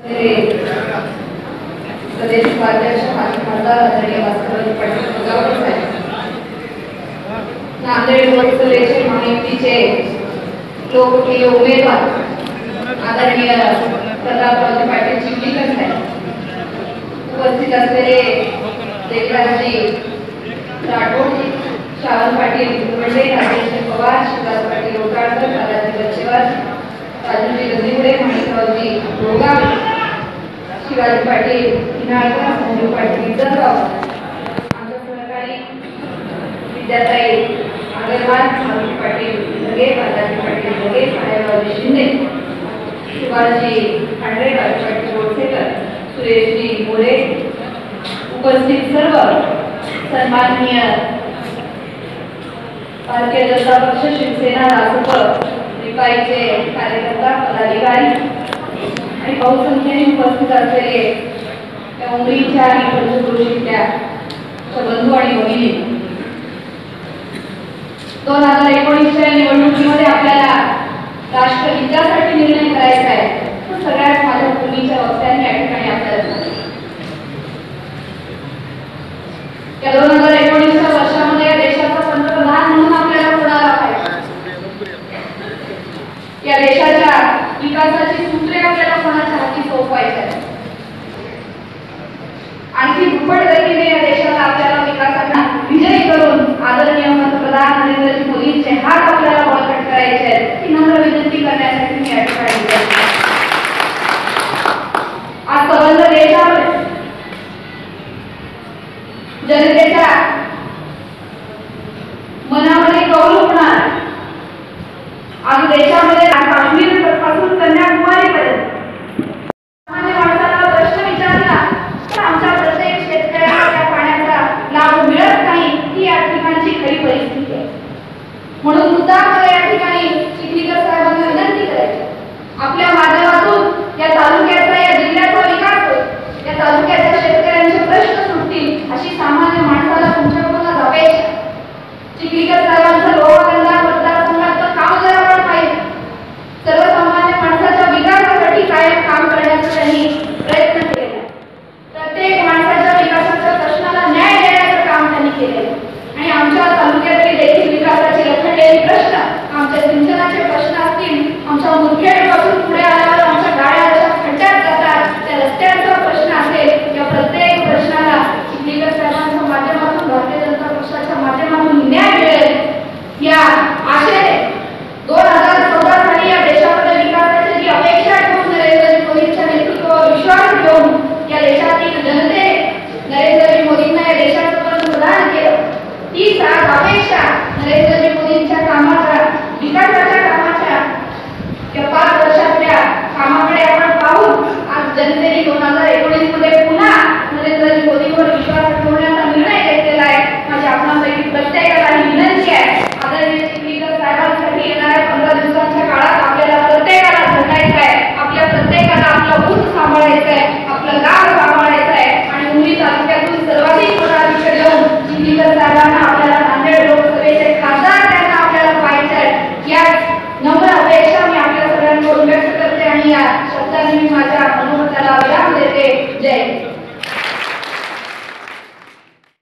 प्रदेश उपाध्यक्ष माजी खासदार आदरणीय पाटील साहेब नांदेड लोकसभेचे महायुतीचे लोकप्रिय उमेदवार आदरणीय प्रतापरावजी पाटील चिखलीकर साहेब उपस्थित असलेले देवराजी राठोडजी श्रावण पाटील राजेश पवार शिवराज पाटील ओटाळकर दादाजी बच्चेवार राजूजी गंदिवडे शिवाजी पाटील किनाळकर संजीव म्हणजे पाटील? जळगाव आमच्या सहकारी विद्याताई अगरवाल स्वामी पाटील ढगे बालाजी पाटील ढगे साहेबरावजी शिंदे शिवाजी खांडेकर पाटील गोडसेकर सुरेशजी मोरे उपस्थित सर्व सन्माननीय भारतीय जनता पक्ष शिवसेना रासप रिपाईचे कार्यकर्ते बहुसंख्येने उपस्थित असलेले त्या उमरीच्या आणि पंचकृषीतल्या बंधू आणि भगिनी. दोन हजार एकोणीसच्या निवडणुकीमध्ये आपल्याला राष्ट्रहितासाठी निर्णय करायचा आहे तो सगळ्यात माझ्या भूमीच्या वक्त्यांनी या ठिकाणी आपल्याला या दोन हजार एकोणीसच्या वर्षामध्ये या देशाचा पंतप्रधान म्हणून आपल्याला कोणाला पाहिजे? या देशाच्या विकासाची सूत्रे आपल्याला कोणाच्या हाती सोपवायचे आणखी दुप्पट गतीने या देशाला आपल्याला विकासाचा विजय करून आदरणीय पंतप्रधान नरेंद्र मोदींचे हात आपल्याला बळकट करायचे आहेत ही नम्र विनंती करण्यासाठी मी या आज सबंध देशावर जनतेच्या मनामध्ये कौल होणार. आज देशामध्ये अपेक्षा नरेंद्रजी मोदींच्या कामाचा विकासाच्या कामाच्या त्या पाच वर्षातल्या कामाकडे आपण पाहून आज जनतेने दोन हजार एकोणीसमध्ये पुन्हा नरेंद्रजी मोदींवर विश्वास या शब्दाने मी माझ्या मनोमताला विराम देते जय.